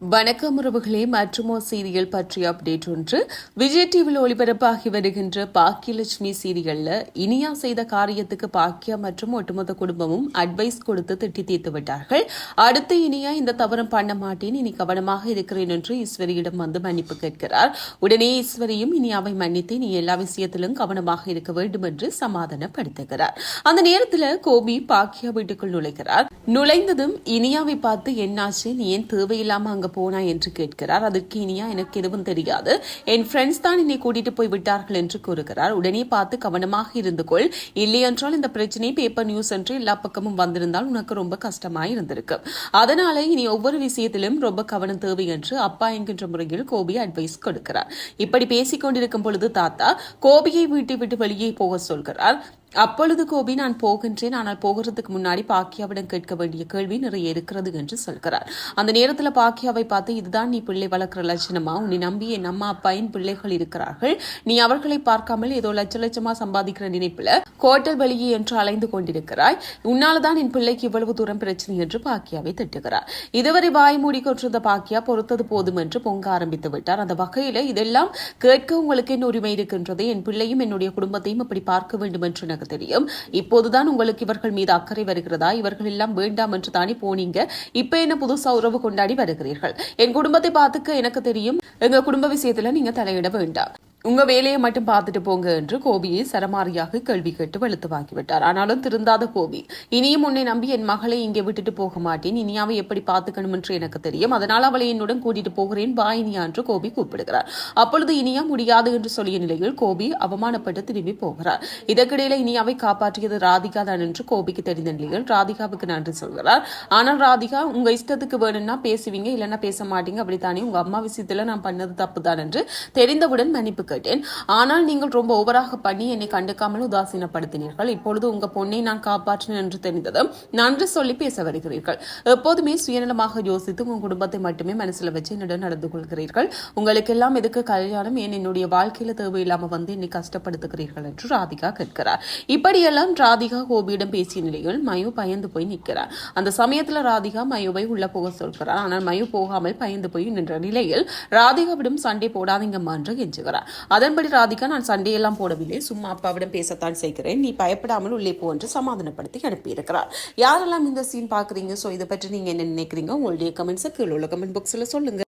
வணக்கம் உறவுகளே மற்றுமோ சீரியல் பற்றிய அப்டேட் ஒன்று. விஜய் டிவியில் ஒளிபரப்பாகி வருகின்ற பாக்கியலட்சுமி சீரியல்ல இனியா செய்த காரியத்துக்கு பாக்கியா மற்றும் ஒட்டுமொத்த குடும்பமும் அட்வைஸ் கொடுத்து திட்டி தீர்த்து விட்டார்கள். அடுத்து இனியா இந்த தவறும் பண்ண மாட்டேன் இனி கவனமாக இருக்கிறேன் என்று ஈஸ்வரியிடம் வந்து மன்னிப்பு கேட்கிறார். உடனே ஈஸ்வரியும் இனியாவை மன்னித்து நீ எல்லா விஷயத்திலும் கவனமாக இருக்க வேண்டும் என்று சமாதானப்படுத்துகிறார். அந்த நேரத்தில் கோபி பாக்கியா வீட்டுக்குள் நுழைகிறார். நுழைந்ததும் இனியாவை பார்த்து என்னாச்சு? நீ ஏன் தேவையில்லாம அங்க போனா? என்று கேட்கிறார். அதற்கு இனியா எனக்கு எதுவும் தெரியாது. என் ஃப்ரெண்ட்ஸ் தான் என்னை கூட்டிட்டு போய் விட்டார்கள் என்று கூறுகிறார். உடனே பார்த்து கவனமாக இருந்து கொள். இல்லையென்றால் இந்த பிரச்சனை பேப்பர் நியூஸ் என்று எல்லா பக்கமும் வந்திருந்தால் உனக்கு ரொம்ப கஷ்டமாய் இருந்திருக்கு. அதனால இனி ஒவ்வொரு விஷயத்திலும் ரொம்ப கவனம் தேவை என்று அப்பா என்கின்ற முறையில் கோபி அட்வைஸ் கொடுக்கிறார். இப்படி பேசிக் கொண்டிருக்கும் பொழுது தாத்தா கோபியை வீட்டை விட்டு வெளியே போக சொல்கிறார். அப்பொழுது கோபி நான் போகின்றேன். ஆனால் போகிறதுக்கு முன்னாடி பாக்கியாவிடம் கேட்க வேண்டிய கேள்வி நிறைய இருக்கிறது என்று சொல்கிறார். அந்த நேரத்தில் பாக்கியாவை பார்த்து இதுதான் நீ பிள்ளை வளர்க்குற லட்சணமா? உன்னை நம்பி என் அம்மா அப்பாயின் பிள்ளைகள் இருக்கிறார்கள். நீ அவர்களை பார்க்காமல் ஏதோ லட்ச லட்சமா சம்பாதிக்கிற நினைப்பில் கோட்டல் வெளியே என்று அலைந்து கொண்டிருக்கிறாய். உன்னால தான் என் பிள்ளைக்கு இவ்வளவு தூரம் பிரச்சனை என்று பாக்கியாவை திட்டுகிறார். இதுவரை வாய் மூடி கொண்டிருந்த பாக்கியா பொறுத்தது போதும் என்று பொங்க ஆரம்பித்து விட்டார். அந்த வகையில் இதெல்லாம் கேட்க உங்களுக்கு என்ன உரிமை இருக்கின்றது? என் பிள்ளையும் என்னுடைய குடும்பத்தையும் அப்படி பார்க்க வேண்டும் என்று எனக்கு தெரியும். இப்போதுதான் உங்களுக்கு இவர்கள் மீது அக்கறை வருகிறதா? இவர்கள் எல்லாம் வேண்டாம் என்று தானே போனீங்க? இப்ப என்ன புதுசா உறவு கொண்டாடி வருகிறீர்கள்? என் குடும்பத்தை பார்த்துக்க எனக்கு தெரியும். எங்க குடும்ப விஷயத்துல நீங்க தலையிட வேண்டாம். உங்க வேலையை மட்டும் பார்த்துட்டு போங்க என்று கோபியை சரமாரியாக கேள்வி கேட்டு வெளுத்து வாங்கிவிட்டார். ஆனாலும் திருந்தாத கோபி இனியும் உன்னை நம்பி என் மகளை இங்கே விட்டுட்டு போக மாட்டேன். இனியாவை எப்படி பார்த்துக்கணும் என்று எனக்கு தெரியும். அதனால் அவளை என்னுடன் கூட்டிட்டு போகிறேன். வா இனியா என்று கோபி கூப்பிடுகிறார். அப்பொழுது இனியா முடியாது என்று சொல்லிய நிலையில் கோபி அவமானப்பட்டு திரும்பி போகிறார். இதற்கிடையில இனியாவை காப்பாற்றியது ராதிகா தான் என்று கோபிக்கு தெரிந்த நிலையில் ராதிகாவுக்கு நன்றி சொல்கிறார். ஆனால் ராதிகா உங்க இஷ்டத்துக்கு வேணும்னா பேசுவீங்க. இல்லைன்னா பேச மாட்டீங்க. அப்படித்தானே? உங்க அம்மா விஷயத்துல நான் பண்ணது தப்பு தான் என்று தெரிந்தவுடன் மன்னிப்பு கேட்டேன். ஆனால் நீங்கள் ரொம்ப ஓவராக பண்ணி என்னை கண்டுக்காமல் உதாசீனப்படுத்தினீர்கள். இப்பொழுது உங்க பொண்ணை நான் காப்பாற்றினேன் என்று தெரிந்ததும் நன்றி சொல்லி பேச வருகிறீர்கள். எப்போதுமே சுயநலமாக யோசித்து உங்கள் குடும்பத்தை மட்டுமே மனசுல வச்சு என்னுடன் நடந்து கொள்கிறீர்கள். உங்களுக்கு எல்லாம் எதுக்கு கல்யாணம்? ஏன் என்னுடைய வாழ்க்கையில தேவையில்லாம வந்து என்னை கஷ்டப்படுத்துகிறீர்கள் என்று ராதிகா கேட்கிறார். இப்படியெல்லாம் ராதிகா கோபியிடம் பேசிய நிலையில் மயு பயந்து போய் நிற்கிறார். அந்த சமயத்துல ராதிகா மயுவை உள்ள போக சொல்கிறார். ஆனால் மயு போகாமல் பயந்து போய் நின்ற நிலையில் ராதிகாவிடம் சண்டை போடாதீங்கம்மா என்று கெஞ்சுகிறார். அதன்படி ராதிகா நான் சண்டையெல்லாம் போடவில்லை. சும்மா அப்பாவிடம் பேசத்தான் செய்கிறேன். நீ பயப்படாமல் உள்ளே போ என்று சமாதானப்படுத்தி அனுப்பியிருக்கிறார். யாரெல்லாம் இந்த சீன் பார்க்குறீங்க? ஸோ இதை பற்றி நீங்கள் என்ன நினைக்கிறீங்க? உங்களுடைய கமெண்ட்ஸை கீழே உள்ள கமெண்ட் பாக்ஸில் சொல்லுங்கள்